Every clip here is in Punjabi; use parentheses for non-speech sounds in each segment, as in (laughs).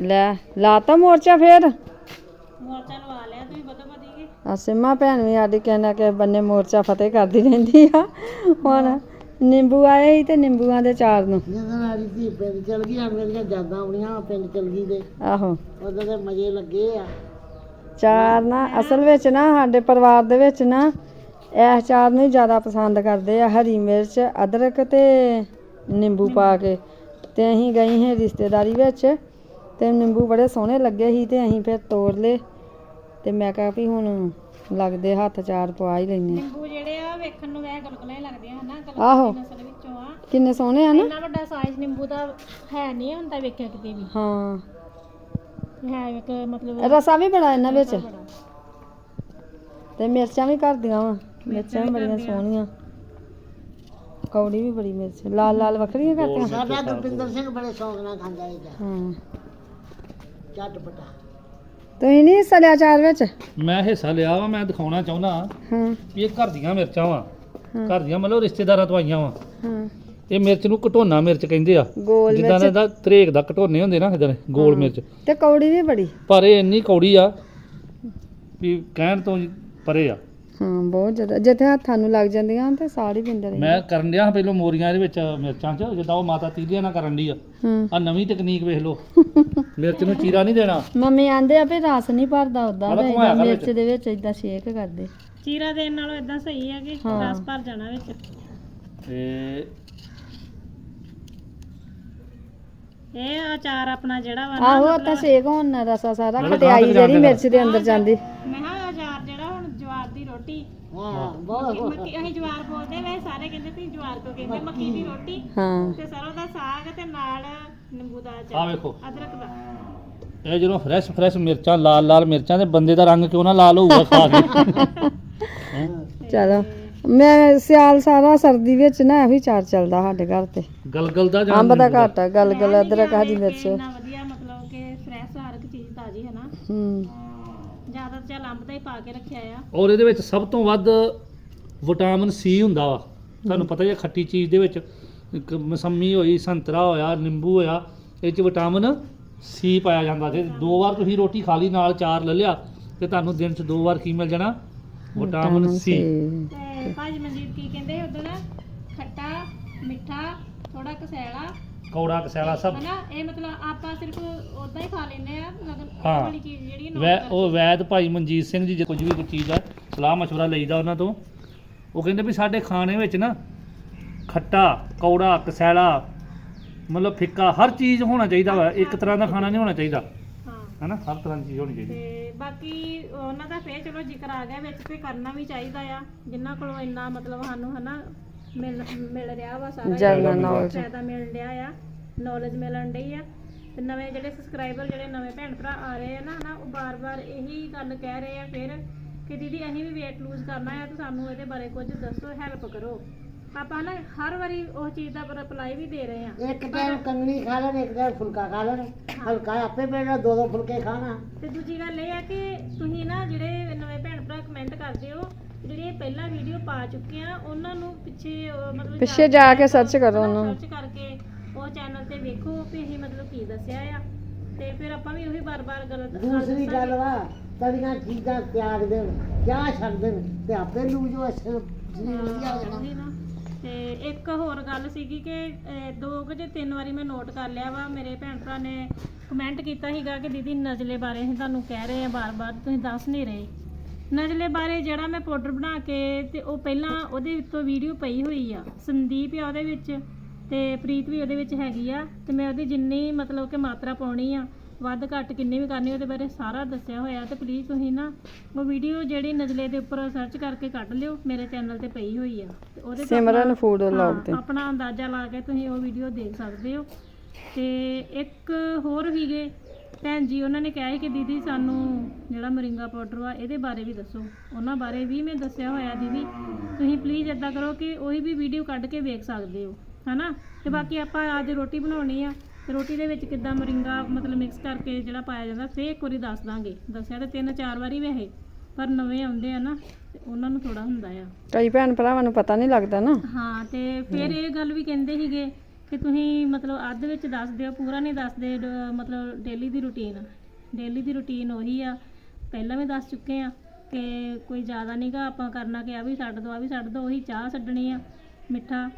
ਲੈ ਲਾਤਾ ਮੋਰਚਾ ਫੇਰ? ਮੋਰਚਾ ਲਵਾ ਲਿਆ ਤੁਸੀਂ ਬਦੋ ਬਦੀ ਕੇ ਆ ਸਿੰਮਾ ਭੈਣ ਵੀ ਸਾਡੀ ਕਹਿਣਾ ਕਿ ਬੰਨੇ ਮੋਰਚਾ ਫਤਿਹ ਕਰਦੀ ਰਹਿੰਦੀ ਆ। ਹੁਣ ਨਿੰਬੂ ਆਏ ਸੀ ਤੇ ਨਿੰਬੂਆਂ ਦੇ ਚਾਰ ਨੂੰ। ਜਦੋਂ ਮੇਰੀ ਧੀ ਪਿੰਡ ਚਲ ਗਈ ਹੁਣ ਮੇਰੀਆਂ ਯਾਦਾਂ ਆਉਣੀਆਂ ਪਿੰਡ ਚਲ ਗਈ ਦੇ ਆਹੋ। ਉਦੋਂ ਦੇ ਮਜ਼ੇ ਲੱਗੇ ਆ। ਚਾਰ ਨਾ ਅਸਲ ਵਿੱਚ ਨਾ ਸਾਡੇ ਪਰਿਵਾਰ ਦੇ ਵਿੱਚ ਨਾ ਇਹ ਚਾਰ ਨੂੰ ਹੀ ਜ਼ਿਆਦਾ ਪਸੰਦ ਕਰਦੇ ਆ ਹਰੀ ਮਿਰਚ ਅਦਰਕ ਤੇ ਨਿੰਬੂ ਪਾ ਕੇ। ਤੇ ਅਸੀਂ ਗਈ ਸੀ ਰਿਸ਼ਤੇਦਾਰੀ ਵਿੱਚ। ਤੇ ਨਿੰਬੂ ਬੜੇ ਸੋਹਣੇ ਲੱਗੇ ਸੀ ਤੇ ਅਸੀਂ ਫਿਰ ਤੋੜ ਲਏ। ਤੇ ਮੈਂ ਕਿਹਾ ਵੀ ਹੁਣ ਲੱਗਦੇ ਹੱਥ ਚਾਰ ਪਵਾ ਹੀ ਲੈਨੇ ਨਿੰਬੂ ਜਿਹੜੇ ਆ ਵੇਖਣ ਨੂੰ ਵੈਸੇ ਗਲਗਲੇ ਹੀ ਲੱਗਦੇ ਆ ਹਨਾ ਆਹੋ। ਗਲਗਲੇ ਨਸਲ ਵਿੱਚੋਂ ਆ। ਕਿੰਨੇ ਸੋਹਣੇ ਆ ਨਾ। ਇੰਨਾ ਵੱਡਾ ਸਾਈਜ਼ ਨਿੰਬੂ ਦਾ ਹੈ ਨਹੀਂ ਹੁੰਦਾ ਵੇਖਿਆ ਕਿਤੇ ਵੀ। ਹਾਂ। ਹੈ ਇੱਕ ਮਤਲਬ ਰਸਾ ਵੀ ਬੜਾ ਇਹਨਾਂ ਵਿੱਚ। ਬੜਾ। ਤੇ ਮਿਰਚਾਂ ਵੀ ਘਰ ਦੀਆਂ ਵਾ ਮਿਰਚਾਂ ਵੀ ਬੜੀਆਂ ਸੋਹਣੀਆਂ। ਕੌੜੀ ਵੀ ਬੜੀ ਮਿਰਚ ਲਾਲ ਲਾਲ ਵੱਖਰੀਆਂ ਕਰਤੀਆਂ ਸਾਡਾ ਗੁਰਪਿੰਦਰ ਸਿੰਘ ਬੜੇ ਸ਼ੌਂਕ ਨਾਲ ਖਾਂਦਾ ਇਹਦਾ ਹਾਂ। ਚੱਟਪਟਾ ਤੁਸੀਂ ਨਹੀਂ ਹਿੱਸਾ ਲਿਆ ਚਾਰ ਵਿੱਚ? ਮੈਂ ਹਿੱਸਾ ਲਿਆ ਵਾ ਮੈਂ ਦਿਖਾਉਣਾ ਚਾਹੁੰਦਾ ਹਾਂ ਵੀ ਇਹ ਘਰ ਦੀਆਂ ਮਿਰਚਾਂ ਵਾ। ਘਰ ਦੀਆਂ ਮਤਲਬ ਰਿਸ਼ਤੇਦਾਰਾਂ ਤੋਂ ਆਈਆਂ ਵਾ। ਹਾਂ। ਇਹ ਮਿਰਚ ਨੂੰ ਘਟੋਨਾ ਮਿਰਚ ਕਹਿੰਦੇ ਆ। ਗੋਲ ਜਿੱਦਾਂ ਮਿਰਚ। ਦਾ ਤਰੇਕ ਦਾ ਘਟੋਨੇ ਹੁੰਦੇ ਨਾ ਇਦਾਂ ਗੋਲ। ਮਿਰਚ। ਤੇ ਕੌੜੀ ਵੀ ਬੜੀ। ਪਰ ਇਹ ਇੰਨੀ ਕੌੜੀ ਆ ਵੀ ਕਹਿਣ ਤੋਂ ਪਰੇ ਆ। ਹਾਂ ਬਹੁਤ ਜ਼ਿਆਦਾ। ਜਿੱਥੇ ਹੱਥਾਂ ਨੂੰ ਲੱਗ ਜਾਂਦੀਆਂ ਤੇ ਸਾੜ ਹੀ ਪਿੰਦੇ ਮੈਂ ਕਰਨ ਡਿਆ ਪਹਿਲਾਂ ਮੋਰੀਆਂ ਇਹਦੇ ਵਿੱਚ ਮਿਰਚਾਂ 'ਚ ਜਿੱਦਾਂ ਉਹ ਮਾਤਾ ਤੀਲੀਆਂ ਨਾਲ ਕਰਨ ਦੀ ਆ। ਹਾਂ। ਆ ਨਵੀਂ ਤਕਨੀਕ ਵੇਖ ਲਓ। (laughs) ਮਿਰਚ ਨੂੰ ਚੀਰਾ ਨਹੀਂ ਦੇਣਾ। ਮੰਮੀ ਆਂਦੇ ਆ ਵੀ ਰਸ ਨਹੀਂ ਭਰਦਾ ਉਦਾਂ ਮਿਰਚ ਵਿੱਚ। ਦੇ ਵਿੱਚ ਇਦਾਂ ਸ਼ੇਕ ਕਰਦੇ। ਚੀਰਾ ਦੇਣ ਨਾਲੋਂ ਇਦਾਂ ਸਹੀ ਹੈ ਕਿ। ਰਸ ਭਰ ਜਾਣਾ ਵਿੱਚ। ਤੇ ਇਹ ਅਚਾਰ ਆਪਣਾ ਜਿਹੜਾ ਵਾ ਨਾ ਆਹੋ ਉਹ ਤਾਂ ਸ਼ੇਕ ਹੋਣ ਨਾਲ ਰਸਾ ਸਾਰਾ ਖਟਿਆਈ ਜਿਹੜੀ ਮਿਰਚ ਦੇ ਅੰਦਰ ਜਾਂਦੀ। ਮੈਂ ਕਿਹਾ ਅਚਾਰ ਜਿਹੜਾ ਜਵਾਰ ਦੀ ਰੋਟੀ। ਹਾਂ ਬਹੁਤ ਮੱਕੀ ਅਸੀਂ ਜਵਾਰ ਬੋਲਦੇ ਵੇ ਸਾਰੇ ਕਹਿੰਦੇ ਤੁਸੀਂ ਜਵਾਰ ਕੋ ਕਹਿੰਦੇ ਮੱਕੀ ਦੀ ਰੋਟੀ ਹਾਂ। ਤੇ ਸਰੋਂ ਦਾ ਸਾਗ ਤੇ ਨਾਲ ਨਿੰਬੂ ਦਾ ਆ ਅਚਾਰ ਵੇਖੋ। ਅਦਰਕ ਦਾ। ਇਹ ਜਦੋਂ ਫਰੈਸ਼ ਫਰੈਸ਼ ਮਿਰਚਾਂ ਲਾਲ ਲਾਲ ਮਿਰਚਾਂ ਤੇ ਬੰਦੇ ਦਾ ਰੰਗ ਕਿਉਂ ਨਾ ਲਾਲ ਹੋਊਗਾ ਖਾ ਕੇ? (laughs) ਚਲੋ। ਮੈਂ ਸਿਆਲ ਸਾਰਾ ਸਰਦੀ ਵਿੱਚ ਨਾ ਇਹੋ ਹੀ ਚਾਰ ਚੱਲਦਾ ਸਾਡੇ ਘਰ ਤੇ। ਗਲਗਲ ਦਾ ਜਾਂ ਅੰਬ ਦਾ ਨਿੰਬੂ ਘੱਟ ਆ ਗਲਗਲ ਅਦਰਕ ਹਰੀ ਮਿਰਚ। ਇੰਨਾ ਵਧੀਆ ਮਤਲਬ ਕਿ ਫਰੈਸ਼ ਹਰ ਇੱਕ ਚੀਜ਼ ਤਾਜ਼ੀ ਹੈ ਨਾ। ਹੂੰ। ਚੱਲ ਅੰਬ ਦਾ ਹੀ ਪਾ ਕੇ ਰੱਖਿਆ ਆ। ਔਰ ਇਹਦੇ ਵਿੱਚ ਸਭ ਤੋਂ ਵੱਧ ਵਿਟਾਮਿਨ ਸੀ ਹੁੰਦਾ ਵਾ। ਤੁਹਾਨੂੰ ਪਤਾ ਹੀ ਹੈ ਖੱਟੀ ਚੀਜ਼ ਦੇ ਵਿੱਚ ਇੱਕ ਮਸੰਮੀ ਹੋਈ ਸੰਤਰਾ ਹੋਇਆ ਨਿੰਬੂ ਹੋਇਆ ਇਹ ਚ ਵਿਟਾਮਿਨ ਸੀ ਪਾਇਆ ਜਾਂਦਾ ਜੇ ਦੋ ਵਾਰ ਤੁਸੀਂ ਰੋਟੀ ਖਾ ਲਈ ਨਾਲ ਚਾਰ ਲੈ ਲਿਆ ਤੇ ਤੁਹਾਨੂੰ ਦਿਨ ਚ ਦੋ ਵਾਰ ਕੀ ਮਿਲ ਜਾਣਾ? Vitamin C. ਤੇ ਭਾਜੀ ਮਨਜੀਤ ਕੀ ਕਹਿੰਦੇ ਉਦੋਂ ਖੱਟਾ ਮਿੱਠਾ ਥੋੜਾ ਕਸੈਲਾ ਕੌੜਾ ਕਸੈਲਾ ਸਭ। ਹਨਾ ਇਹ ਮਤਲਬ ਆਪਾਂ ਸਿਰਫ ਉਦਾਂ ਹੀ ਖਾ ਲੈਂਦੇ ਆ ਮਤਲਬ ਹਾਂ। ਚੀਜ਼ ਜਿਹੜੀ ਨਾ ਵੈ ਉਹ ਵੈਦ ਭਾਈ ਮਨਜੀਤ ਸਿੰਘ ਜੀ ਜੇ ਕੁਝ ਵੀ ਕੋਈ ਚੀਜ਼ ਆ ਸਲਾਹ ਮਸ਼ਵਰਾ ਲਈਦਾ ਉਹਨਾਂ ਤੋਂ। ਉਹ ਕਹਿੰਦੇ ਵੀ ਸਾਡੇ ਖਾਣੇ ਵਿੱਚ ਨਾ ਖੱਟਾ ਕੌੜਾ ਕਸੈਲਾ ਮਤਲਬ ਫਿੱਕਾ ਹਰ ਚੀਜ਼ ਹੋਣਾ ਚਾਹੀਦਾ ਵਾ। ਇੱਕ ਤਰ੍ਹਾਂ ਦਾ ਖਾਣਾ ਨਹੀਂ ਹੋਣਾ ਚਾਹੀਦਾ। ਹਾਂ। ਹਨਾ ਹਰ ਤਰ੍ਹਾਂ ਦੀ ਚੀਜ਼ ਹੋਣੀ ਚਾਹੀਦੀ। ਤੇ ਬਾਕੀ ਉਹਨਾਂ ਦਾ ਫੇਰ ਚਲੋ ਜ਼ਿਕਰ ਆ ਗਿਆ ਵਿੱਚ ਤੇ ਕਰਨਾ ਵੀ ਚਾਹੀਦਾ ਆ। ਜਿਨ੍ਹਾਂ ਕੋਲੋਂ ਇੰਨਾ ਮਤਲਬ ਸਾਨੂੰ ਹਨਾ ਮਿਲ ਮਿਲ ਰਿਹਾ ਵਾ ਸਾਰਾ ਜਰਨਲ ਨੌਲੇਜ ਫਾਇਦਾ ਮਿਲ ਰਿਹਾ ਆ ਨੌਲੇਜ ਮਿਲਣ ਡਈ ਆ। ਤੇ ਨਵੇਂ ਜਿਹੜੇ ਸਬਸਕ੍ਰਾਈਬਰ ਜਿਹੜੇ ਨਵੇਂ ਭੈਣ ਭਰਾ ਆ ਰਹੇ ਆ ਨਾ ਉਹ ਬਾਰ-ਬਾਰ ਇਹੀ ਗੱਲ ਕਹਿ ਰਹੇ ਆ ਫਿਰ ਕਿ ਦੀਦੀ ਅਸੀਂ ਵੀ weight lose ਕਰਨਾ ਆ ਤੇ ਸਾਨੂੰ ਇਹਦੇ ਬਾਰੇ ਕੁਝ ਦੱਸੋ ਹੈਲਪ ਕਰੋ। ਆਪਾਂ ਨਾ ਹਰ ਵਾਰੀ ਉਹ ਚੀਜ਼ ਦਾ ਰਿਪਲਾਈ ਵੀ ਦੇ ਰਹੇ ਆ। ਇੱਕ ਟਾਈਮ ਕੰਗਣੀ ਖਾ ਲੈਣ ਇੱਕ ਟਾਈਮ ਫੁਲਕਾ ਖਾ ਲੈਣ। ਹਲਕਾ ਆਪੇ ਬੇੜਾ ਦੋ ਦੋ ਫੁਲਕੇ ਖਾਣਾ। ਤੇ ਦੂਜੀ ਗੱਲ ਇਹ ਆ ਕਿ ਤੁਸੀਂ ਨਾ ਜਿਹੜੇ ਨਵੇਂ ਭੈਣ ਭਰਾ ਕਮੈਂਟ ਕਰਦੇ ਹੋ ਜਿਹੜੀ ਇਹ ਪਹਿਲਾਂ ਵੀਡੀਓ ਪਾ ਚੁੱਕੇ ਆ ਉਹਨਾਂ ਨੂੰ ਪਿੱਛੇ ਅਹ, ਮਤਲਬ ਪਿੱਛੇ ਜਾ ਕੇ search ਕਰੋ ਉਹਨਾਂ ਨੂੰ। ਸਰਚ ਕਰਕੇ ਉਹ ਚੈਨਲ ਤੇ ਵੇਖੋ ਵੀ ਅਸੀਂ ਮਤਲਬ ਕੀ ਦੱਸਿਆ ਆ। ਤੇ ਫਿਰ ਆਪਾਂ ਵੀ ਉਹੀ ਬਾਰ-ਬਾਰ ਗਲਤ ਦੂਸਰੀ ਗੱਲ ਵਾ ਤਲੀਆਂ ਚੀਜ਼ਾਂ ਤਿਆਗ ਦੇਣ ਚਾਹ ਛੱਡ ਦੇਣ ਤੇ ਆਪੇ ਲੂਜ ਹੋ ਅਸਰ ਸਰੀਰ ਵਧੀਆ ਹੋ ਜਾਣਾ। ਉਹੀ ਨਾ। ਤੇ ਇੱਕ ਹੋਰ ਗੱਲ ਸੀਗੀ ਕਿ ਅਹ, ਦੋ ਕੁ ਜੇ ਤਿੰਨ ਵਾਰੀ ਮੈਂ ਨੋਟ ਕਰ ਲਿਆ ਵਾ ਮੇਰੇ ਭੈਣ ਭਰਾ ਨੇ ਕਮੈਂਟ ਕੀਤਾ ਸੀਗਾ ਕਿ ਦੀਦੀ ਨਜ਼ਲੇ ਬਾਰੇ ਅਸੀਂ ਤੁਹਾਨੂੰ ਕਹਿ ਰਹੇ ਆ ਬਾਰ-ਬਾਰ ਤੁਸੀਂ ਦੱਸ ਨਹੀਂ ਰਹੇ। ਨਜ਼ਲੇ ਬਾਰੇ ਜਿਹੜਾ ਮੈਂ ਪਾਊਡਰ ਬਣਾ ਕੇ ਤੇ ਉਹ ਪਹਿਲਾਂ ਉਹਦੇ ਉੱਤੋਂ ਵੀਡੀਓ ਪਈ ਹੋਈ ਆ ਸੰਦੀਪ ਆ ਉਹਦੇ ਵਿੱਚ ਤੇ ਪ੍ਰੀਤ ਵੀ ਉਹਦੇ ਵਿੱਚ ਹੈਗੀ ਆ ਤੇ ਮੈਂ ਉਹਦੀ ਜਿੰਨੀ ਮਤਲਬ ਕਿ ਮਾਤਰਾ ਪਾਉਣੀ ਆ ਵੱਧ ਘੱਟ ਕਿੰਨੀ ਵੀ ਕਰਨੀ ਉਹਦੇ ਬਾਰੇ ਸਾਰਾ ਦੱਸਿਆ ਹੋਇਆ ਤੇ ਪਲੀਜ਼ ਤੁਸੀਂ ਨਾ ਉਹ ਵੀਡੀਓ ਜਿਹੜੀ ਨਜ਼ਲੇ ਦੇ ਉੱਪਰ ਸਰਚ ਕਰਕੇ ਕੱਢ ਲਿਓ ਮੇਰੇ ਚੈਨਲ ਤੇ ਪਈ ਹੋਈ ਆ ਤੇ ਉਹਦੇ ਤੋਂ ਸਿਮਰਨ ਫੂਡ ਵਲੌਗ ਤੇ। ਆਪਣਾ ਅੰਦਾਜ਼ਾ ਲਾ ਕੇ ਤੁਸੀਂ ਉਹ ਵੀਡੀਓ ਦੇਖ ਸਕਦੇ ਹੋ ਤੇ ਇੱਕ ਹੋਰ ਵੀਗੇ ਭੈਣ ਜੀ ਉਹਨਾਂ ਨੇ ਕਿਹਾ ਸੀ ਕਿ ਦੀਦੀ ਸਾਨੂੰ ਜਿਹੜਾ ਮਰਿੰਗਾ ਪਾਊਡਰ ਆ ਇਹਦੇ ਬਾਰੇ ਵੀ ਦੱਸੋ। ਉਹਨਾਂ ਬਾਰੇ ਵੀ ਮੈਂ ਦੱਸਿਆ ਹੋਇਆ ਦੀਦੀ। ਤੁਸੀਂ ਪਲੀਜ਼ ਇਦਾਂ ਕਰੋ ਕਿ ਉਹੀ ਵੀ ਵੀਡੀਓ ਕੱਢ ਕੇ ਵੇਖ ਸਕਦੇ ਹੋ ਹਨਾ? ਤੇ ਬਾਕੀ ਆਪਾਂ ਅੱਜ ਰੋਟੀ ਬਣਾਉਣੀ ਆ। ਤੇ ਰੋਟੀ ਦੇ ਵਿੱਚ ਕਿੱਦਾਂ ਮਰਿੰਗਾ ਮਤਲਬ ਮਿਕਸ ਕਰਕੇ ਜਿਹੜਾ ਪਾਇਆ ਜਾਂਦਾ ਫੇਰ ਇੱਕ ਵਾਰੀ ਦੱਸ ਦਾਂਗੇ। ਦੱਸਿਆ ਤੇ ਤਿੰਨ ਚਾਰ ਵਾਰੀ ਵੈਸੇ ਪਰ ਨਵੇਂ ਆਉਂਦੇ ਆ ਨਾ ਤੇ ਉਹਨਾਂ ਨੂੰ ਥੋੜਾ ਹੁੰਦਾ ਆ। ਕਈ ਭੈਣ ਭਰਾਵਾਂ ਨੂੰ ਪਤਾ ਨਹੀਂ ਲੱਗਦਾ ਨਾ। ਹਾਂ ਤੇ ਫਿਰ ਇਹ ਗੱਲ ਵੀ ਕਹਿੰਦੇ ਸੀਗੇ ਕਿ ਤੁਸੀਂ ਮਤਲਬ ਅੱਧ ਵਿੱਚ ਦੱਸ ਦਿਓ ਪੂਰਾ ਨਹੀਂ ਦੱਸਦੇ ਡ- ਮਤਲਬ ਡੇਲੀ ਦੀ ਰੁਟੀਨ ਡੇਲੀ ਦੀ ਰੁਟੀਨ ਉਹੀ ਆ। ਪਹਿਲਾਂ ਵੀ ਦੱਸ ਚੁੱਕੇ ਆ ਕਿ ਕੋਈ ਜ਼ਿਆਦਾ ਨਹੀਂਗਾ ਆਪਾਂ ਕਰਨਾ ਕਿ ਆ ਵੀ ਛੱਡ ਦੋ ਆ ਵੀ ਛੱਡ ਦੋ ਉਹੀ ਚਾਹ ਛੱਡਣੀ ਆ ਮਿੱਠਾ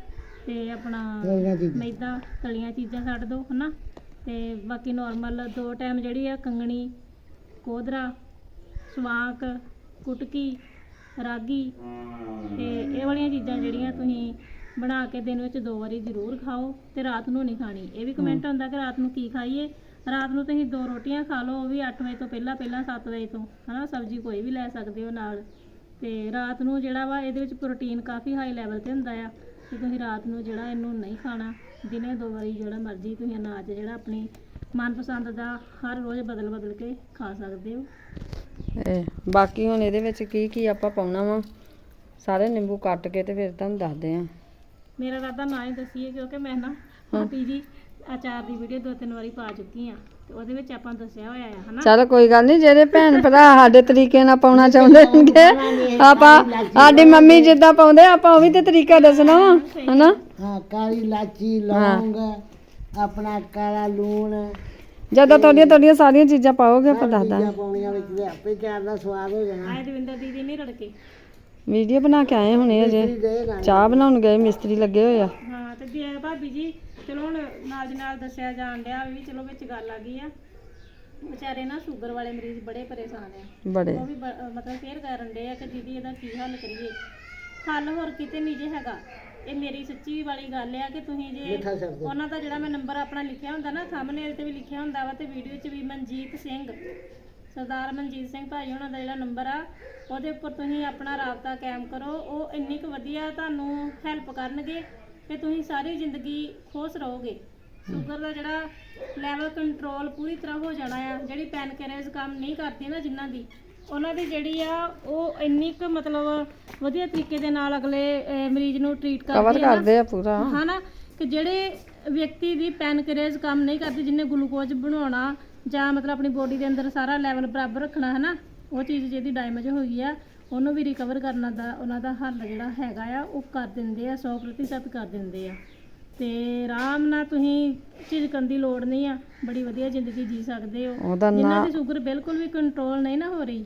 ਤੇ ਆਪਣਾ ਤਲੀਆਂ ਚੀਜ਼ਾਂ। ਮੈਦਾ ਤਲੀਆਂ ਚੀਜ਼ਾਂ ਛੱਡ ਦੋ ਹਨਾ? ਤੇ ਬਾਕੀ ਨਾਰਮਲ ਦੋ ਟਾਈਮ ਜਿਹੜੀ ਆ ਕੰਗਣੀ ਕੋਧਰਾ ਸਵਾਂਕ ਕੁਟਕੀ ਰਾਗੀ ਤੇ ਇਹ ਵਾਲੀਆਂ ਚੀਜ਼ਾਂ ਜਿਹੜੀਆਂ ਤੁਸੀਂ ਬਣਾ ਕੇ ਦਿਨ ਵਿੱਚ ਦੋ ਵਾਰੀ ਜ਼ਰੂਰ ਖਾਓ ਤੇ ਰਾਤ ਨੂੰ ਨਹੀਂ ਖਾਣੀ। ਇਹ ਵੀ ਕਮੈਂਟ ਹੁੰਦਾ ਕਿ ਰਾਤ ਨੂੰ ਕੀ ਖਾਈਏ? ਰਾਤ ਨੂੰ ਤੁਸੀਂ ਦੋ ਰੋਟੀਆਂ ਖਾ ਲਓ ਉਹ ਵੀ 8 ਵਜੇ ਤੋਂ ਪਹਿਲਾਂ ਪਹਿਲਾਂ 7 ਵਜੇ ਤੋਂ। ਹਨਾ ਸਬਜ਼ੀ ਕੋਈ ਵੀ ਲੈ ਸਕਦੇ ਹੋ ਨਾਲ। ਤੇ ਰਾਤ ਨੂੰ ਜਿਹੜਾ ਵਾ ਇਹਦੇ ਵਿੱਚ ਪ੍ਰੋਟੀਨ ਕਾਫੀ ਹਾਈ ਲੈਵਲ ਤੇ ਹੁੰਦਾ ਆ। ਤੇ ਤੁਸੀਂ ਰਾਤ ਨੂੰ ਜਿਹੜਾ ਇਹਨੂੰ ਨਹੀਂ ਖਾਣਾ ਦਿਨੇ ਦੋ ਵਾਰੀ ਜਿਹੜਾ ਮਰਜ਼ੀ ਤੁਸੀਂ ਅਨਾਜ ਜਿਹੜਾ ਆਪਣੀ ਮਨਪਸੰਦ ਦਾ ਹਰ ਰੋਜ਼ ਬਦਲ ਬਦਲ ਕੇ ਖਾ ਸਕਦੇ ਹੋ। ਇਹ ਬਾਕੀ ਹੁਣ ਇਹਦੇ ਵਿੱਚ ਕੀ ਕੀ ਆਪਾਂ ਪਾਉਣਾ ਵਾ ਸਾਰੇ ਨਿੰਬੂ ਕੱਟ ਕੇ ਤੇ ਫਿਰ ਤੁਹਾਨੂੰ ਦੱਸਦੇ ਆ। ਮੇਰਾ ਰਾਦਾ ਨਾ ਹੀ ਦਸੀਏ ਕਿਉਂਕਿ ਮੈਂ ਨਾ ਭਾਪੀ ਜੀ ਅਚਾਰ ਦੀ ਵੀਡੀਓ ਦੋ ਤਿੰਨ ਵਾਰੀ ਪਾ ਚੁੱਕੀ ਆ ਤੇ ਉਹਦੇ ਵਿੱਚ ਆਪਾਂ ਦੱਸਿਆ ਹੋਇਆ ਆ ਹਨਾ? ਚਲ ਕੋਈ ਗੱਲ ਨਹੀਂ ਜਿਹੜੇ ਭੈਣ ਭਰਾ ਸਾਡੇ ਤਰੀਕੇ ਨਾਲ ਪਾਉਣਾ ਚਾਹੁੰਦੇ ਹੋਣਗੇ ਆਪਾਂ ਸਾਡੀ ਮੰਮੀ ਜਿੱਦਾਂ ਪਾਉਂਦੇ ਆਪਾਂ ਉਹ ਵੀ ਤੇ ਤਰੀਕਾ ਦੱਸਣਾ ਵਾ ਹਨਾ? ਹਾਂ ਕਾਲੀ ਇਲਾਚੀ ਲੌਂਗ ਆਪਣਾ ਕਾਲਾ ਲੂਣ। ਜਦੋਂ ਤੁਹਾਡੀਆਂ ਤੁਹਾਡੀਆਂ ਸਾਰੀਆਂ ਚੀਜ਼ਾਂ ਪਾਓਗੇ ਆਪਾਂ ਦੱਸ ਦਾਂਗੇ। ਚੀਜ਼ਾਂ ਪਾਉਣੀਆਂ ਵਿੱਚ ਤੇ ਆਪੇ ਚਾਰ ਦਾ ਸਵਾਦ ਹੋ ਜਾਣਾ। ਆਏ ਦਵਿੰਦਰ ਦੀਦੀ ਨਹੀਂ ਰੜਕੇ। ਵੀਡੀਓ ਬਣਾ ਕੇ ਆਏ ਹੁਣੇ ਅਜੇ ਚਾਹ ਬਣਾਉਣ ਗਏ ਮਿਸਤਰੀ ਲੱਗੇ ਹੋਏ ਆ। ਹਾਂ ਤੇ ਜੇ ਭਾਬੀ ਜੀ ਚਲੋ ਹੁਣ ਨਾਲ ਦੀ ਨਾਲ ਦੱਸਿਆ ਜਾਣ ਡਿਆ ਵੀ ਚਲੋ ਵਿੱਚ ਗੱਲ ਆ ਗਈ ਆ। ਵਿਚਾਰੇ ਨਾ ਸ਼ੂਗਰ ਵਾਲੇ ਮਰੀਜ਼ ਬੜੇ ਪਰੇਸ਼ਾਨ ਆ। ਬੜੇ। ਉਹ ਵੀ ਬ- ਮਤਲਬ ਫੇਰ ਕਰਨ ਦੇ ਆ ਕਿ ਦੀਦੀ ਇਹਦਾ ਕੀ ਹੱਲ ਕਰੀਏ। ਹੱਲ ਹੋਰ ਕਿਤੇ ਨਹੀਂ ਜੇ ਹੈਗਾ। ਇਹ ਮੇਰੀ ਸੱਚੀ ਵਾਲੀ ਗੱਲ ਆ ਕਿ ਤੁਸੀਂ ਜੇ ਉਹਨਾਂ ਦਾ ਜਿਹੜਾ ਮੈਂ ਨੰਬਰ ਆਪਣਾ ਲਿਖਿਆ ਹੁੰਦਾ ਨਾ ਥੰਬਨੇਲ ਤੇ ਵੀ ਲਿਖਿਆ ਹੁੰਦਾ ਵਾ ਤੇ ਵੀਡੀਓ 'ਚ ਵੀ ਮਨਜੀਤ ਸਿੰਘ ਸਰਦਾਰ ਮਨਜੀਤ ਸਿੰਘ ਭਾਈ ਉਹਨਾਂ ਦਾ ਜਿਹੜਾ ਨੰਬਰ ਆ ਉਹਦੇ ਉੱਪਰ ਤੁਸੀਂ ਆਪਣਾ ਰਾਬਤਾ ਕਾਇਮ ਕਰੋ। ਉਹ ਇੰਨੀ ਕੁ ਵਧੀਆ ਤੁਹਾਨੂੰ ਹੈਲਪ ਕਰਨਗੇ ਕਿ ਤੁਸੀਂ ਸਾਰੀ ਜ਼ਿੰਦਗੀ ਖੁਸ਼ ਰਹੋਗੇ। ਸ਼ੂਗਰ ਦਾ ਜਿਹੜਾ ਲੈਵਲ ਕੰਟਰੋਲ ਪੂਰੀ ਤਰ੍ਹਾਂ ਹੋ ਜਾਣਾ ਆ ਜਿਹੜੀ ਪੈਨਕ੍ਰੀਅਸ ਕੰਮ ਨਹੀਂ ਕਰਦੀ ਨਾ ਜਿਨ੍ਹਾਂ ਦੀ ਉਹਨਾਂ ਦੀ ਜਿਹੜੀ ਆ ਉਹ ਇੰਨੀ ਕੁ ਮਤਲਬ ਵਧੀਆ ਤਰੀਕੇ ਦੇ ਨਾਲ ਅਗਲੇ ਅਹ, ਮਰੀਜ਼ ਨੂੰ ਟ੍ਰੀਟ ਕਵਰ ਕਰਦੇ ਆ ਨਾ। ਕਰਦੇ ਆ ਪੂਰਾ। ਹਨਾ? ਕਿ ਜਿਹੜੇ ਵਿਅਕਤੀ ਦੀ ਪੈਨਕ੍ਰੀਅਸ ਕੰਮ ਨਹੀਂ ਕਰਦੀ ਜਿਹਨੇ ਗਲੂਕੋਜ਼ ਬਣਾਉਣਾ ਜਾਂ ਮਤਲਬ ਆਪਣੀ ਬੋਡੀ ਦੇ ਅੰਦਰ ਸਾਰਾ ਲੈਵਲ ਬਰਾਬਰ ਰੱਖਣਾ ਹਨਾ ਉਹ ਚੀਜ਼ ਜਿਹਦੀ ਡੈਮੇਜ ਹੋ ਗਈ ਆ ਉਹਨੂੰ ਵੀ ਰਿਕਵਰ ਕਰਨਾ ਦਾ ਉਹਨਾਂ ਦਾ ਹੱਲ ਜਿਹੜਾ ਹੈਗਾ ਆ ਉਹ ਕਰ ਦਿੰਦੇ ਆ 100% ਕਰ ਦਿੰਦੇ ਆ। ਤੇ ਆਰਾਮ ਨਾਲ ਤੁਸੀਂ ਝਿਜਕਣ ਦੀ ਲੋੜ ਨਹੀਂ ਆ ਬੜੀ ਵਧੀਆ ਜ਼ਿੰਦਗੀ ਜੀ ਸਕਦੇ ਹੋ। ਉਹਦਾ ਜਿਨ੍ਹਾਂ ਨਾਂ ਦੀ ਸ਼ੂਗਰ ਬਿਲਕੁਲ ਵੀ ਕੰਟਰੋਲ ਨਹੀਂ ਨਾ ਹੋ ਰਹੀ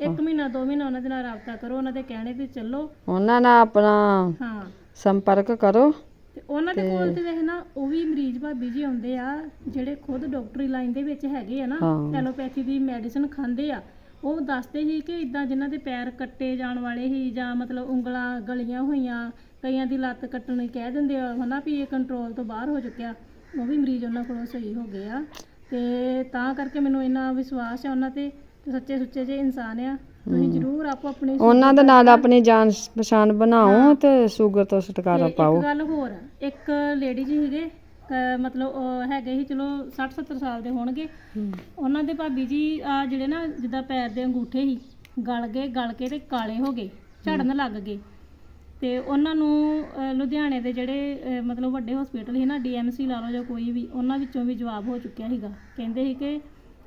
ਇੱਕ ਮਹੀਨਾ ਦੋ ਮਹੀਨਾ ਉਹਨਾਂ ਦੇ ਨਾਲ ਰਾਬਤਾ ਕਰੋ ਉਹਨਾਂ ਦੇ ਕਹਿਣੇ ਤੇ ਚੱਲੋ। ਉਹਨਾਂ ਨਾਲ ਆਪਣਾ ਹਾਂ। ਸੰਪਰਕ ਕਰੋ। ਤੇ ਉਹਨਾਂ ਦੇ ਕੋਲ ਤੇ ਵੇਖ ਨਾ ਉਹ ਵੀ ਮਰੀਜ਼ ਭਾਬੀ ਜੀ ਆਉਂਦੇ ਆ ਜਿਹੜੇ ਖੁਦ ਡਾਕਟਰੀ ਲਾਈਨ ਦੇ ਵਿੱਚ ਹੈਗੇ ਆ ਨਾ ਹਾਂ। ਐਲੋਪੈਥੀ ਦੀ ਮੈਡੀਸਿਨ ਖਾਂਦੇ ਆ। ਉਹ ਦੱਸਦੇ ਸੀ ਕਿ ਇਦਾਂ ਜਿਨ੍ਹਾਂ ਦੇ ਪੈਰ ਕੱਟੇ ਜਾਣ ਵਾਲੇ ਸੀ ਜਾਂ ਮਤਲਬ ਉਂਗਲਾਂ ਗਲੀਆਂ ਹੋਈਆਂ ਕਈਆਂ ਦੀ ਲੱਤ ਕੱਟਣੀ ਕਹਿ ਦਿੰਦੇ ਆ ਹਨਾ ਵੀ ਇਹ ਕੰਟਰੋਲ ਤੋਂ ਬਾਹਰ ਹੋ ਚੁੱਕਿਆ। ਉਹ ਵੀ ਮਰੀਜ਼ ਉਹਨਾਂ ਕੋਲੋਂ ਸਹੀ ਹੋ ਗਏ ਆ। ਤੇ ਤਾਂ ਕਰਕੇ ਮੈਨੂੰ ਇੰਨਾ ਵਿਸ਼ਵਾਸ ਹੈ ਉਹਨਾਂ ਤੇ ਤੇ ਸੱਚੇ ਸੁੱਚੇ ਜੇ ਇਨਸਾਨ ਆ ਤੁਸੀਂ ਜ਼ਰੂਰ ਆਪੋ ਆਪਣੀ ਉਹਨਾਂ ਦੇ ਨਾਲ ਆਪਣੀ ਜਾਨ ਪਛਾਣ ਬਣਾਓ ਤੇ ਸ਼ੂਗਰ ਤੋਂ ਛੁਟਕਾਰਾ ਤੇ ਪਾਓ। ਇੱਕ ਗੱਲ ਹੋਰ ਇੱਕ ਲੇਡੀ ਜੀ ਸੀਗੇ ਕ- ਮਤਲਬ ਉਹ ਹੈਗੇ ਸੀ ਚਲੋ 60 70 ਸਾਲ ਦੇ ਹੋਣਗੇ। ਉਹਨਾਂ ਦੇ ਭਾਬੀ ਜੀ ਆ ਜਿਹੜੇ ਨਾ ਜਿੱਦਾਂ ਪੈਰ ਦੇ ਅੰਗੂਠੇ ਸੀ ਗਲ ਗਏ ਗਲ ਕੇ ਤੇ ਕਾਲੇ ਹੋ ਗਏ ਝੜਨ ਲੱਗ ਗਏ। ਤੇ ਉਹਨਾਂ ਨੂੰ ਅ, ਲੁਧਿਆਣੇ ਦੇ ਜਿਹੜੇ ਅ, ਮਤਲਬ ਵੱਡੇ ਹਸਪੀਟਲ ਸੀ ਨਾ ਡੀਐਮਸੀ ਲਾ ਲਓ ਜਾਂ ਕੋਈ ਵੀ ਉਹਨਾਂ ਵਿੱਚੋਂ ਵੀ ਜਵਾਬ ਹੋ ਚੁੱਕਿਆ ਸੀਗਾ। ਕਹਿੰਦੇ ਸੀ ਕਿ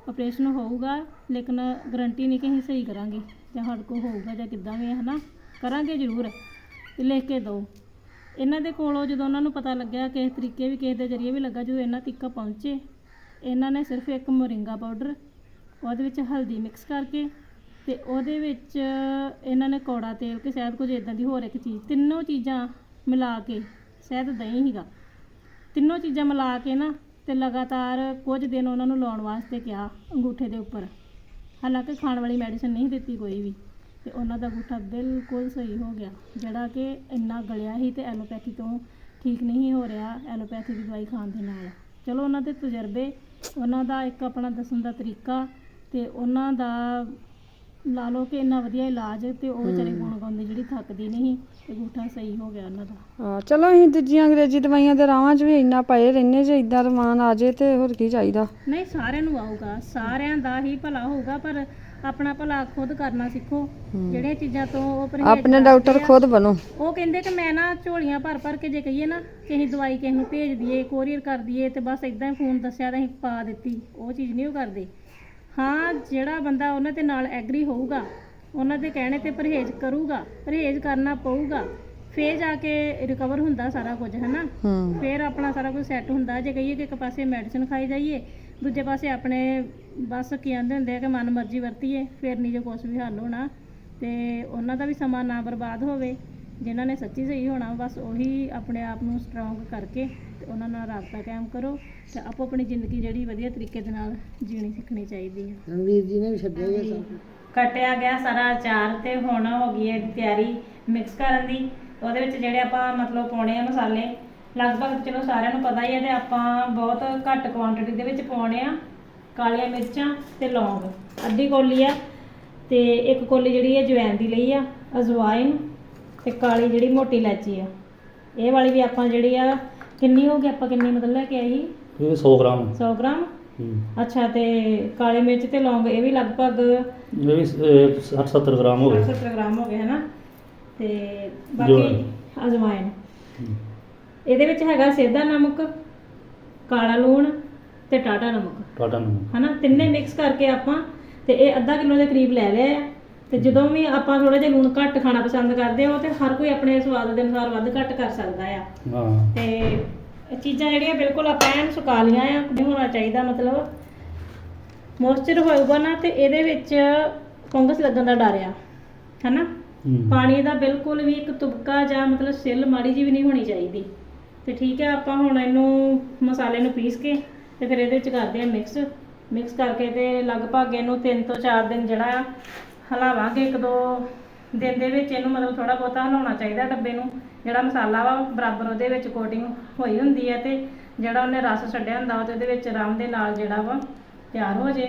ਆਪਰੇਸ਼ਨ ਹੋਊਗਾ, ਲੇਕਿਨ ਗਰੰਟੀ ਨਹੀਂ ਕਿ ਅਸੀਂ ਸਹੀ ਕਰਾਂਗੇ, ਜਾਂ ਸਾਡੇ ਕੋਲ ਹੋਊਗਾ, ਜਾਂ ਕਿੱਦਾਂ ਵੀ ਹੈ, ਹਨਾ? ਕਰਾਂਗੇ ਜ਼ਰੂਰ, ਤੇ ਲਿਖ ਕੇ ਦਿਓ। ਇਹਨਾਂ ਦੇ ਕੋਲੋਂ ਜਦੋਂ ਉਹਨਾਂ ਨੂੰ ਪਤਾ ਲੱਗਿਆ, ਕਿਸ ਤਰੀਕੇ ਵੀ, ਕਿਸੇ ਦੇ ਜ਼ਰੀਏ ਵੀ ਲੱਗਾ, ਜਦੋਂ ਇਹਨਾਂ ਤੱਕ ਪਹੁੰਚੇ, ਇਹਨਾਂ ਨੇ ਸਿਰਫ ਇੱਕ ਮੋਰਿੰਗਾ ਪਾਊਡਰ ਉਹਦੇ ਵਿੱਚ ਹਲਦੀ ਮਿਕਸ ਕਰਕੇ, ਤੇ ਉਹਦੇ ਵਿੱਚ ਇਹਨਾਂ ਨੇ ਕੌੜਾ ਤੇਲ ਕਿ ਸ਼ਾਇਦ ਕੁਝ ਇਦਾਂ ਦੀ ਹੋਰ ਇੱਕ ਚੀਜ਼, ਤਿੰਨੋਂ ਚੀਜ਼ਾਂ ਮਿਲਾ ਕੇ, ਸ਼ਾਇਦ ਦਹੀਂ ਹੀਗਾ ਤਿੰਨੋਂ ਚੀਜ਼ਾਂ ਮਿਲਾ ਕੇ ਨਾ ਤੇ ਲਗਾਤਾਰ ਕੁਝ ਦਿਨ ਉਹਨਾਂ ਨੂੰ ਲਾਉਣ ਵਾਸਤੇ ਕਿਹਾ ਅੰਗੂਠੇ ਦੇ ਉੱਪਰ। ਹਾਲਾਂਕਿ ਖਾਣ ਵਾਲੀ ਮੈਡੀਸਨ ਨਹੀਂ ਦਿੱਤੀ ਕੋਈ ਵੀ ਤੇ ਉਹਨਾਂ ਦਾ ਅੰਗੂਠਾ ਬਿਲਕੁਲ ਸਹੀ ਹੋ ਗਿਆ, ਜਿਹੜਾ ਕਿ ਇੰਨਾ ਗਲਿਆ ਸੀ ਤੇ ਐਲੋਪੈਥੀ ਤੋਂ ਠੀਕ ਨਹੀਂ ਹੋ ਰਿਹਾ ਐਲੋਪੈਥੀ ਦੀ ਦਵਾਈ ਖਾਣ ਦੇ ਨਾਲ। ਚਲੋ ਉਹਨਾਂ ਦੇ ਤਜਰਬੇ, ਉਹਨਾਂ ਦਾ ਇੱਕ ਆਪਣਾ ਦੱਸਣ ਦਾ ਤਰੀਕਾ ਤੇ ਉਹਨਾਂ ਦਾ ਲਾ ਲਓ ਕਿ ਇੰਨਾ ਵਧੀਆ ਇਲਾਜ ਤੇ ਉਹ ਵਿਚਾਰੇ ਗੁਣ ਗਾਉਂਦੇ ਜਿਹੜੀ ਥੱਕਦੀ ਨਹੀਂ ਤੇ ਅੰਗੂਠਾ ਸਹੀ ਹੋ ਗਿਆ ਉਹਨਾਂ ਦਾ। ਹਾਂ ਚਲੋ ਅਸੀਂ ਦੂਜੀਆਂ ਅੰਗਰੇਜ਼ੀ ਦਵਾਈਆਂ ਦੇ ਰਾਵਾਂ 'ਚ ਵੀ ਇੰਨਾ ਪਏ ਰਹਿੰਦੇ ਜੇ ਇਦਾਂ ਰਮਾਨ ਆ ਜੇ ਤੇ ਹੋਰ ਕੀ ਚਾਹੀਦਾ। ਨਹੀਂ ਸਾਰਿਆਂ ਨੂੰ ਆਊਗਾ ਸਾਰਿਆਂ ਦਾ ਹੀ ਭਲਾ ਹੋਊਗਾ ਪਰ ਆਪਣਾ ਭਲਾ ਖੁਦ ਕਰਨਾ ਸਿੱਖੋ। ਜਿਹੜੀਆਂ ਚੀਜ਼ਾਂ ਤੋਂ ਉਹ ਪਰਹੇਜ਼ ਆਪਣੇ ਡਾਕਟਰ ਖੁਦ ਬਣੋ। ਉਹ ਕਹਿੰਦੇ ਕਿ ਮੈਂ ਨਾ ਝੋਲੀਆਂ ਭਰ ਭਰ ਕੇ ਜੇ ਕਹੀਏ ਨਾ ਕਿ ਅਸੀਂ ਦਵਾਈ ਕਿਸੇ ਨੂੰ ਭੇਜ ਦਈਏ ਕੋਰੀਅਰ ਕਰ ਦਈਏ ਤੇ ਬਸ ਇਦਾਂ ਹੀ ਫੋਨ ਦੱਸਿਆ ਤਾਂ ਅਸੀਂ ਪਾ ਦਿੱਤੀ। ਉਹ ਚੀਜ਼ ਨਹੀਂ ਉਹ ਕਰਦੇ। ਹਾਂ ਜਿਹੜਾ ਬੰਦਾ ਉਹਨਾਂ ਦੇ ਨਾਲ ਐਗਰੀ ਹੋਊਗਾ ਉਹਨਾਂ ਦੇ ਕਹਿਣੇ ਤੇ ਪਰਹੇਜ਼ ਕਰੂਗਾ ਪਰਹੇਜ਼ ਕਰਨਾ ਪਊਗਾ ਫੇਰ ਜਾ ਕੇ ਰਿਕਵਰ ਹੁੰਦਾ ਸਾਰਾ ਕੁਝ ਹਨਾ? ਹੂੰ। ਫੇਰ ਆਪਣਾ ਸਾਰਾ ਕੁਝ ਸੈੱਟ ਹੁੰਦਾ ਜੇ ਕਹੀਏ ਕਿ ਇੱਕ ਪਾਸੇ ਮੈਡੀਸਿਨ ਖਾਈ ਜਾਈਏ ਦੂਜੇ ਪਾਸੇ ਆਪਣੇ ਬਸ ਕੀ ਕਹਿੰਦੇ ਹੁੰਦੇ ਆ ਕਿ ਮਨ ਮਰਜ਼ੀ ਵਰਤੀਏ ਫੇਰ ਨਹੀਂ ਜੇ ਕੁਝ ਵੀ ਹੱਲ ਹੋਣਾ ਤੇ ਉਹਨਾਂ ਦਾ ਵੀ ਸਮਾਂ ਨਾ ਬਰਬਾਦ ਹੋਵੇ। ਜਿਨ੍ਹਾਂ ਨੇ ਸੱਚੀ ਸਹੀ ਹੋਣਾ ਬਸ ਉਹੀ ਆਪਣੇ ਆਪ ਨੂੰ ਸਟਰੋਂਗ ਕਰਕੇ ਤੇ ਉਹਨਾਂ ਨਾਲ ਰਾਬਤਾ ਕਾਇਮ ਕਰੋ ਤੇ ਆਪੋ ਆਪਣੀ ਜ਼ਿੰਦਗੀ ਜਿਹੜੀ ਵਧੀਆ ਤਰੀਕੇ ਦੇ ਨਾਲ ਜੀਣੀ ਸਿੱਖਣੀ ਚਾਹੀਦੀ ਹੈ। ਰਣਵੀਰ ਜੀ ਨੇ ਵੀ ਛੱਡਿਆ ਹੀ ਆ ਸਭ ਕੱਟਿਆ ਗਿਆ ਸਾਰਾ ਅਚਾਰ ਤੇ ਹੁਣ ਹੋ ਗਈ ਹੈ ਤਿਆਰੀ ਮਿਕਸ ਕਰਨ ਦੀ। ਉਹਦੇ ਵਿੱਚ ਜਿਹੜੇ ਆਪਾਂ ਮਤਲਬ ਪਾਉਣੇ ਆ ਮਸਾਲੇ ਲਗਭਗ ਚਲੋ ਸਾਰਿਆਂ ਨੂੰ ਪਤਾ ਹੀ ਹੈ ਤੇ ਆਪਾਂ ਬਹੁਤ ਘੱਟ ਕੁਆਂਟੀਟੀ ਦੇ ਵਿੱਚ ਪਾਉਣੇ ਆ ਕਾਲੀਆਂ ਮਿਰਚਾਂ ਤੇ ਲੌਂਗ। ਅੱਧੀ ਕੋਲੀ ਆ ਤੇ ਇੱਕ ਕੋਲੀ ਜਿਹੜੀ ਹੈ ਜਵੈਨ ਦੀ ਲਈ ਆ ਅਜਵਾਇਨ ਤੇ ਕਾਲੀ ਜਿਹੜੀ ਮੋਟੀ ਇਲਾਚੀ ਆ। ਇਹ ਵਾਲੀ ਵੀ ਆਪਾਂ ਜਿਹੜੀ ਆ ਕਿੰਨੀ ਹੋ ਗਈ ਆਪਾਂ ਕਿੰਨੀ ਮਤਲਬ ਲੈ ਕੇ ਆਈ? ਇਹ 100 ਗ੍ਰਾਮ। 100 ਗ੍ਰਾਮ? ਹੂੰ। ਅੱਛਾ ਤੇ ਕਾਲੀ ਮਿਰਚ ਤੇ ਲੌਂਗ ਇਹ ਵੀ ਲਗਭਗ ਇਹ ਵੀ 60 70 ਗ੍ਰਾਮ ਹੋ ਗਏ। 70 ਗ੍ਰਾਮ ਹੋ ਗਏ ਹਨਾ? ਤੇ ਜੋ ਬਾਕੀ ਅਜਵਾਇਨ ਇਹਦੇ ਵਿੱਚ ਹੈਗਾ ਸੇਧਾ ਨਮਕ ਕਾਲਾ ਲੂਣ ਤੇ ਟਾਟਾ ਨਮਕ। ਟਾਟਾ ਨੂੰ ਹਨਾ? ਤਿੰਨੇ ਮਿਕਸ ਕਰਕੇ ਆਪਾਂ ਤੇ ਇਹ ਅੱਧਾ ਕਿਲੋ ਦੇ ਕਰੀਬ ਲੈ ਲਿਆ ਆ। ਤੇ ਜਦੋਂ ਵੀ ਆਪਾਂ ਥੋੜਾ ਜਿਹਾ ਲੂਣ ਘੱਟ ਖਾਣਾ ਪਸੰਦ ਕਰਦੇ ਹੋ ਤੇ ਹਰ ਕੋਈ ਆਪਣੇ ਸਵਾਦ ਦੇ ਅਨੁਸਾਰ ਵੱਧ ਘੱਟ ਕਰ ਸਕਦਾ ਆ। ਹਾਂ। ਤੇ ਇਹ ਚੀਜ਼ਾਂ ਜਿਹੜੀਆਂ ਬਿਲਕੁਲ ਆਪਾਂ ਐਨ ਸੁਕਾ ਲੀਆਂ ਆ ਨਹੀਂ ਹੋਣਾ ਚਾਹੀਦਾ ਮਤਲਬ। ਮੋਇਸਚਰ ਹੋਊਗਾ ਨਾ ਤੇ ਇਹਦੇ ਵਿੱਚ ਫੰਗਸ ਲੱਗਣ ਦਾ ਡਰ ਆ ਹਨਾ। ਪਾਣੀ ਦਾ ਬਿਲਕੁਲ ਵੀ ਇੱਕ ਤੁਪਕਾ ਜਾਂ ਮਤਲਬ ਸਿੱਲ ਮਾੜੀ ਜੀ ਵੀ ਨਹੀਂ ਹੋਣੀ ਚਾਹੀਦੀ। ਤੇ ਠੀਕ ਹੈ ਆਪਾਂ ਹੁਣ ਇਹਨੂੰ ਮਸਾਲੇ ਨੂੰ ਪੀਸ ਕੇ ਤੇ ਫਿਰ ਇਹਦੇ ਵਿੱਚ ਕਰਦੇ ਆ ਮਿਕਸ। ਮਿਕਸ ਕਰਕੇ ਤੇ ਲਗਭਗ ਇਹਨੂੰ 3 ਤੋਂ 4 ਦਿਨ ਜਿਹੜਾ ਆ ਹਲਾਵਾਂਗੇ ਇੱਕ ਦੋ ਦਿਨ ਦੇ ਵਿੱਚ ਇਹਨੂੰ ਮਤਲਬ ਥੋੜਾ ਬਹੁਤਾ ਹਿਲਾਉਣਾ ਚਾਹੀਦਾ ਡੱਬੇ ਨੂੰ। ਜਿਹੜਾ ਮਸਾਲਾ ਵਾ, ਬਰਾਬਰ ਉਹਦੇ ਵਿੱਚ ਕੋਟਿੰਗ ਹੋਈ ਹੁੰਦੀ ਹੈ ਤੇ ਜਿਹੜਾ ਉਹਨੇ ਰਸ ਛੱਡਿਆ ਹੁੰਦਾ ਵਾ ਤੇ ਉਹਦੇ ਵਿੱਚ ਆਰਾਮ ਦੇ ਨਾਲ ਜਿਹੜਾ ਵਾ ਤਿਆਰ ਹੋ ਜੇ।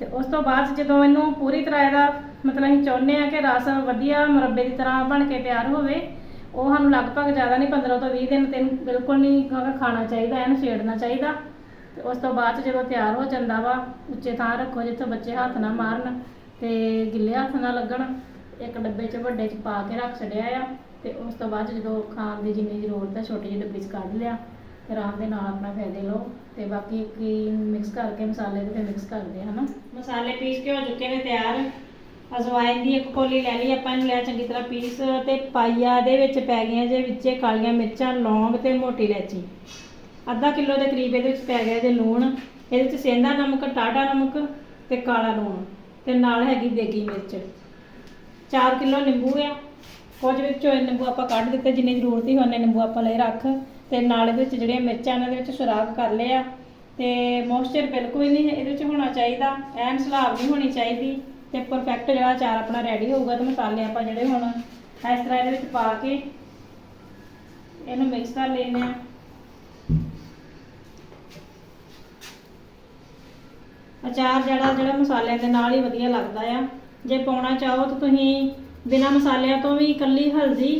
ਤੇ ਉਸ ਤੋਂ ਬਾਅਦ ਜਦੋਂ ਇਹਨੂੰ ਪੂਰੀ ਤਰ੍ਹਾਂ ਇਹਦਾ ਮਤਲਬ ਅਸੀਂ ਚਾਹੁੰਦੇ ਆ ਕਿ ਰਸ ਵਧੀਆ ਮੁਰੱਬੇ ਦੀ ਤਰ੍ਹਾਂ ਬਣ ਕੇ ਤਿਆਰ ਹੋਵੇ, ਉਹ ਸਾਨੂੰ ਲਗਭਗ ਜ਼ਿਆਦਾ ਨਹੀਂ 15 ਤੋਂ 20 ਦਿਨ ਤੈਨੂੰ ਬਿਲਕੁਲ ਨਹੀਂ ਖਾਣਾ ਚਾਹੀਦਾ, ਇਹਨੂੰ ਛੇੜਨਾ ਚਾਹੀਦਾ। ਤੇ ਉਸ ਤੋਂ ਬਾਅਦ 'ਚ ਜਦੋਂ ਤਿਆਰ ਹੋ ਜਾਂਦਾ ਵਾ, ਉੱਚੇ ਥਾਂ ਰੱਖੋ ਜਿੱਥੇ ਬੱਚੇ ਹੱਥ ਨਾ ਮਾਰਨ। ਤੇ ਗਿੱਲੇ ਹੱਥ ਨਾ ਲੱਗਣ, ਇੱਕ ਡੱਬੇ 'ਚ ਵੱਡੇ 'ਚ ਪਾ ਕੇ ਰੱਖ ਛੱਡਿਆ ਆ, ਤੇ ਉਸ ਤੋਂ ਬਾਅਦ ਜਦੋਂ ਖਾਣ ਦੀ ਜਿੰਨੀ ਜ਼ਰੂਰਤ ਹੈ ਛੋਟੇ ਜਿਹੇ ਡੱਬੇ 'ਚ ਕੱਢ ਲਿਆ, ਤੇ ਆਰਾਮ ਦੇ ਨਾਲ ਆਪਣਾ ਫਾਇਦੇ ਲਓ, ਤੇ ਬਾਕੀ ਕੀ ਮਿਕਸ ਕਰਕੇ ਮਸਾਲੇ ਦੇ ਮਿਕਸ ਕਰਦੇ ਆ, ਹਨਾ? ਮਸਾਲੇ ਪੀਸ ਕੇ ਹੋ ਚੁੱਕੇ ਨੇ ਤਿਆਰ। ਅਜਵਾਇਨ ਦੀ ਇੱਕ ਕੋਲੀ ਲੈ ਲਈ, ਆਪਾਂ ਇਹਨੂੰ ਲੈ ਚੰਗੀ ਤਰ੍ਹਾਂ ਪੀਸ ਤੇ ਪਾਈਆ ਦੇ ਵਿੱਚ ਪੈ ਗਈਆਂ ਜੇ ਵਿੱਚੇ ਕਾਲੀਆਂ ਮਿਰਚਾਂ, ਲੌਂਗ ਤੇ ਮੋਟੀ ਇਲਾਇਚੀ। ਅੱਧਾ ਕਿਲੋ ਦੇ ਕਰੀਬ ਇਹਦੇ ਵਿੱਚ ਪੈ ਗਿਆ ਜੇ ਲੂਣ, ਇਹਦੇ ਵਿੱਚ ਸੇਂਦਾ ਨਮਕ ਟਾਟਾ ਨਮਕ ਤੇ ਕਾਲਾ ਲੂਣ। ਤੇ ਨਾਲ ਹੈਗੀ ਦੇਗੀ ਮਿਰਚ। 4 ਕਿਲੋ ਨਿੰਬੂ ਆ। ਕੁਝ ਵਿੱਚੋਂ ਇਹ ਨਿੰਬੂ ਆਪਾਂ ਕੱਢ ਦਿੱਤੇ, ਜਿੰਨੀ ਜ਼ਰੂਰਤ ਹੀ ਉਹਨੇ ਨਿੰਬੂ ਆਪਾਂ ਲਈ ਰੱਖ। ਤੇ ਨਾਲ ਇਹਦੇ ਵਿੱਚ ਜਿਹੜੀਆਂ ਮਿਰਚਾਂ ਇਹਨਾਂ ਦੇ ਵਿੱਚ ਸੁਰਾਖ ਕਰ ਲਿਆ। ਤੇ ਮੋਇਸਚਰ ਬਿਲਕੁਲ ਹੀ ਨਹੀਂ ਇਹਦੇ ਵਿੱਚ ਹੋਣਾ ਚਾਹੀਦਾ। ਐਨ ਸਲਾਬ ਨਹੀਂ ਹੋਣੀ ਚਾਹੀਦੀ। ਤੇ ਪਰਫੈਕਟ ਜਿਹੜਾ ਅਚਾਰ ਆਪਣਾ ਰੈਡੀ ਹੋਊਗਾ ਤੇ ਮਸਾਲੇ ਆਪਾਂ ਜਿਹੜੇ ਹੁਣ ਇਸ ਤਰ੍ਹਾਂ ਇਹਦੇ ਵਿੱਚ ਪਾ ਕੇ ਇਹਨੂੰ ਮਿਕਸ ਕਰ ਲੈਣੇ ਆ ਅਚਾਰ ਜਿਹੜਾ ਜਿਹੜਾ ਮਸਾਲਿਆਂ ਦੇ ਨਾਲ ਹੀ ਵਧੀਆ ਲੱਗਦਾ ਆ। ਜੇ ਪਾਉਣਾ ਚਾਹੋ ਤਾਂ ਤੁਸੀਂ ਬਿਨਾਂ ਮਸਾਲਿਆਂ ਤੋਂ ਵੀ ਇਕੱਲੀ ਹਲਦੀ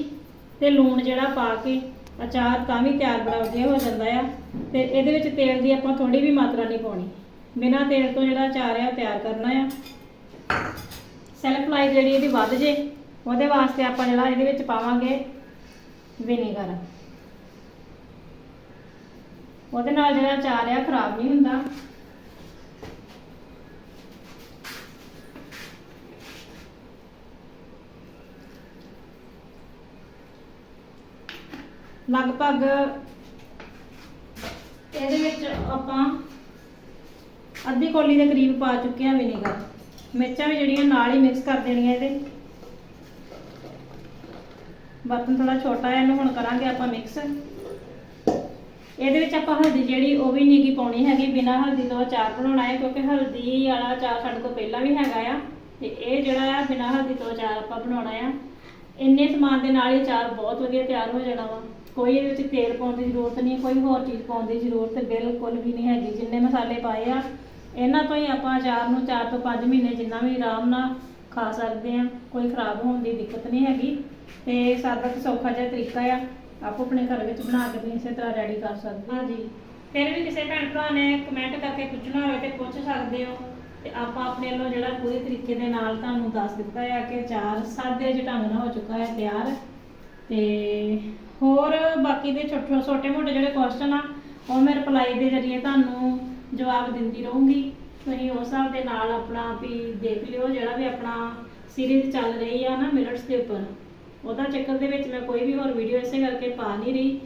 ਤੇ ਲੂਣ ਜਿਹੜਾ ਪਾ ਕੇ ਅਚਾਰ ਤਾਂ ਵੀ ਤਿਆਰ ਬੜਾ ਵਧੀਆ ਹੋ ਜਾਂਦਾ ਆ। ਤੇ ਇਹਦੇ ਵਿੱਚ ਤੇਲ ਦੀ ਆਪਾਂ ਥੋੜੀ ਵੀ ਮਾਤਰਾ ਨਹੀਂ ਪਾਉਣੀ। ਬਿਨਾਂ ਤੇਲ ਤੋਂ ਜਿਹੜਾ ਅਚਾਰ ਆ ਉਹ ਤਿਆਰ ਕਰਨਾ ਆ। ਸੈਲਫ ਲਾਈਫ ਜਿਹੜੀ ਇਹਦੀ ਵੱਧ ਜੇ, ਉਹਦੇ ਵਾਸਤੇ ਆਪਾਂ ਜਿਹੜਾ ਇਹਦੇ ਵਿੱਚ ਪਾਵਾਂਗੇ ਵਿਨੇਗਰ ਉਹਦੇ ਨਾਲ ਜਿਹੜਾ ਅਚਾਰ ਆ, ਖਰਾਬ ਨਹੀਂ ਹੁੰਦਾ। ਲਗਭਗ ਇਹਦੇ ਵਿੱਚ ਆਪਾਂ ਅੱਧੀ ਕੌਲੀ ਦੇ ਕਰੀਬ ਪਾ ਚੁੱਕੇ ਹਾਂ ਵਿਨੇਗਰ। ਮਿਰਚਾਂ ਵੀ ਜਿਹੜੀਆਂ ਨਾਲ ਹੀ ਮਿਕਸ ਕਰ ਦੇਣੀਆਂ ਇਹਦੇ। ਬਰਤਨ ਥੋੜਾ ਛੋਟਾ ਹੈ, ਇਹਨੂੰ ਹੁਣ ਕਰਾਂਗੇ ਆਪਾਂ ਮਿਕਸ ਇਹਦੇ ਵਿੱਚ ਆਪਾਂ ਹਲਦੀ ਜਿਹੜੀ ਉਹ ਵੀ ਨਹੀਂ ਪਾਉਣੀ ਹੈਗੀ, ਬਿਨਾਂ ਹਲਦੀ ਤੋਂ ਅਚਾਰ ਬਣਾਉਣਾ ਹੈ, ਕਿਉਂਕਿ ਹਲਦੀ ਵਾਲਾ ਅਚਾਰ ਸਾਡੇ ਕੋਲ ਪਹਿਲਾਂ ਵੀ ਹੈਗਾ ਆ। ਤੇ ਇਹ ਜਿਹੜਾ ਆ, ਬਿਨਾਂ ਹਲਦੀ ਤੋਂ ਅਚਾਰ ਆਪਾਂ ਬਣਾਉਣਾ ਆ। ਇੰਨੇ ਸਮਾਨ ਦੇ ਨਾਲ ਹੀ ਅਚਾਰ ਬਹੁਤ ਵਧੀਆ ਤਿਆਰ ਹੋ ਜਾਣਾ ਵਾ। ਕੋਈ ਇਹਦੇ ਵਿੱਚ ਤੇਲ ਪਾਉਣ ਦੀ ਜ਼ਰੂਰਤ ਨਹੀਂ, ਕੋਈ ਹੋਰ ਚੀਜ਼ ਪਾਉਣ ਦੀ ਜ਼ਰੂਰਤ ਬਿਲਕੁਲ ਵੀ ਨਹੀਂ ਹੈਗੀ। ਜਿੰਨੇ ਮਸਾਲੇ ਪਾਏ ਆ, ਇਹਨਾਂ ਤੋਂ ਹੀ ਆਪਾਂ ਅਚਾਰ ਨੂੰ 4 ਤੋਂ 5 ਮਹੀਨੇ ਜਿੰਨਾ ਵੀ ਆਰਾਮ ਨਾਲ ਖਾ ਸਕਦੇ ਆ, ਕੋਈ ਖਰਾਬ ਹੋਣ ਦੀ ਦਿੱਕਤ ਨਹੀਂ ਹੈਗੀ। ਤੇ ਸਾਦਾ ਤੇ ਸੌਖਾ ਜਿਹਾ ਤਰੀਕਾ ਆ, ਆਪੋ ਆਪਣੇ ਘਰ ਵਿੱਚ ਬਣਾ ਕੇ ਤੁਸੀਂ ਇਸੇ ਤਰ੍ਹਾਂ ਰੈਡੀ ਕਰ ਸਕਦੇ ਹਾਂਜੀ। ਫਿਰ ਵੀ ਕਿਸੇ ਭੈਣ ਭਰਾ ਨੇ ਕਮੈਂਟ ਕਰਕੇ ਪੁੱਛਣਾ ਹੋਵੇ ਤੇ ਪੁੱਛ ਸਕਦੇ ਹੋ। ਤੇ ਆਪਾਂ ਆਪਣੇ ਵੱਲੋਂ ਜਿਹੜਾ ਪੂਰੇ ਤਰੀਕੇ ਦੇ ਨਾਲ ਤੁਹਾਨੂੰ ਦੱਸ ਦਿੱਤਾ ਹੈ ਕਿ ਚਾਰ ਸਾਦੇ ਜਿਹੇ ਢੰਗ ਨਾਲ ਹੋ ਚੁੱਕਾ ਹੈ ਤਿਆਰ। ਤੇ ਹੋਰ ਬਾਕੀ ਦੇ ਛੋਟੇ ਛੋਟੇ ਮੋਟੇ ਜਿਹੜੇ ਕੁਐਸਚਨ ਆ, ਉਹ ਮੈਂ ਰਿਪਲਾਈ ਦੇ ਜ਼ਰੀਏ ਤੁਹਾਨੂੰ ਜਵਾਬ ਦਿੰਦੀ ਰਹੂੰਗੀ। ਤੁਸੀਂ ਉਸ ਹਿਸਾਬ ਦੇ ਨਾਲ ਆਪਣਾ ਵੀ ਦੇਖ ਲਿਓ ਜਿਹੜਾ ਵੀ ਆਪਣਾ ਸੀਰੀਜ਼ ਚੱਲ ਰਹੀ ਆ ਨਾ ਮਿਰਟਸ ਦੇ ਉੱਪਰ। ਉਹਦਾ ਚੱਕਰ ਦੇ ਵਿੱਚ ਮੈਂ ਕੋਈ ਵੀ ਹੋਰ ਵੀਡੀਓ ਇਸੇ ਕਰਕੇ ਪਾ ਨਹੀਂ ਰਹੀ।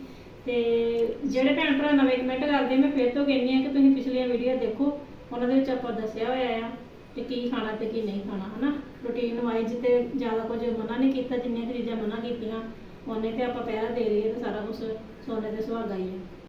ਤੇ ਜਿਹੜੇ ਭੈਣ ਭਰਾ ਨਵੇਂ ਕਮੈਂਟ ਕਰਦੇ, ਮੈਂ ਫਿਰ ਤੋਂ ਕਹਿੰਦੀ ਆ ਕਿ ਤੁਸੀਂ ਪਿਛਲੀਆਂ ਵੀਡੀਓ ਦੇਖੋ, ਉਹਨਾਂ ਦੇ ਵਿੱਚ ਆਪਾਂ ਦੱਸਿਆ ਹੋਇਆ ਆ ਕਿ ਕੀ ਖਾਣਾ ਤੇ ਕੀ ਨਹੀਂ ਖਾਣਾ, ਹਨਾ? ਰੂਟੀਨ ਵਾਈਜ਼ ਤੇ ਜ਼ਿਆਦਾ ਕੁਝ ਮਨਾ ਨਹੀਂ ਕੀਤਾ, ਜਿੰਨੀਆਂ ਚੀਜ਼ਾਂ ਮਨਾ ਕੀਤੀਆਂ। ਉਹਨੇ ਤੇ ਆਪਾਂ ਪਹਿਰਾ ਦੇ ਰਹੀ ਤੇ ਸਾਰਾ ਕੁਝ ਸੋਨੇ ਤੇ ਸੁਹਾਗਾ ਹੀ ਹੈ